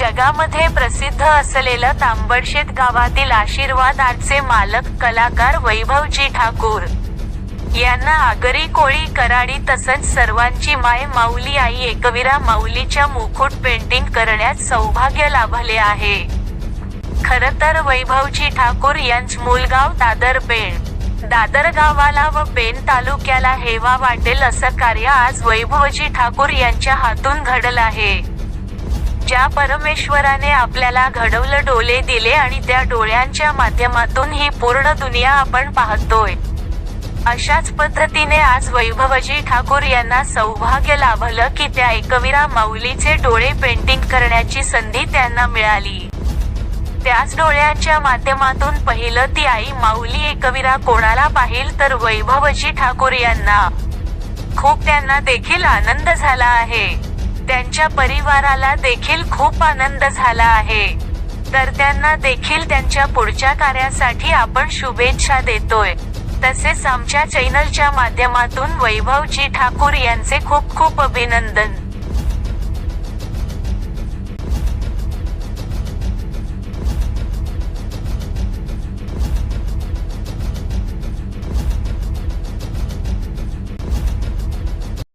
जगामध्ये प्रसिद्ध असलेलं तांबडशेत गावातील आशीर्वाद आर्टचे मालक कलाकार वैभवजी ठाकूर. यांना आगरी कोळी कराडी तसंच सर्वांची माय माऊली आई एकविरा माऊलीच्या मुकुट पेंटिंग करण्यात सौभाग्य लाभले आहे. खर तर वैभवजी ठाकूर यांच मूलगाव दादर पेण. दादर गावाला व पेण तालुक्याला हेवा वाटेल असं कार्य आज वैभवजी ठाकूर यांच्या हातून घडलं आहे. ज्या परमेश्वराने आपल्याला घडवलं डोळे दिले आणि त्या डोळ्यांच्या माध्यमातून ही पूर्ण दुनिया आपण पाहतोय. अशाच पद्धतीने आज वैभवजी ठाकूर यांना सौभाग्य लाभलं की त्या एकविरा माऊलीचे डोळे पेंटिंग करण्याची संधी त्यांना मिळाली. त्याच डोळ्यांच्या माध्यमातून पहिलं ती आई माऊली एकविरा कोणाला पाहिल तर वैभवजी ठाकूर यांना. खूप त्यांना देखील आनंद झाला आहे. त्यांच्या परिवाराला देखील खूप आनंद झाला आहे. तर त्यांना देखील त्यांच्या पुढच्या कार्यासाठी आपण शुभेच्छा देतोय. तसेच आमच्या चॅनलच्या माध्यमातून वैभवजी ठाकूर यांचे खूप खूप अभिनंदन.